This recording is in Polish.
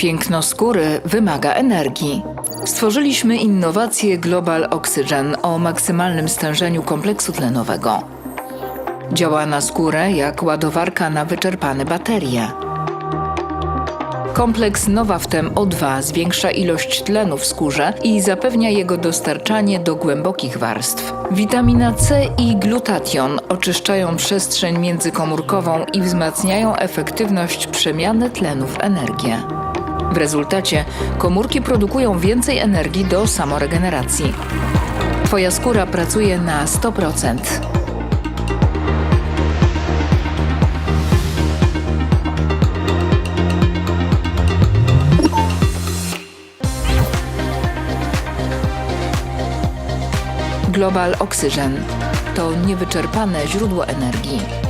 Piękno skóry wymaga energii. Stworzyliśmy innowację Global Oxygen o maksymalnym stężeniu kompleksu tlenowego. Działa na skórę jak ładowarka na wyczerpane baterie. Kompleks Nowaftem O2 zwiększa ilość tlenu w skórze i zapewnia jego dostarczanie do głębokich warstw. Witamina C i glutation oczyszczają przestrzeń międzykomórkową i wzmacniają efektywność przemiany tlenu w energię. W rezultacie komórki produkują więcej energii do samoregeneracji. Twoja skóra pracuje na 100%. Global Oxygen to niewyczerpane źródło energii.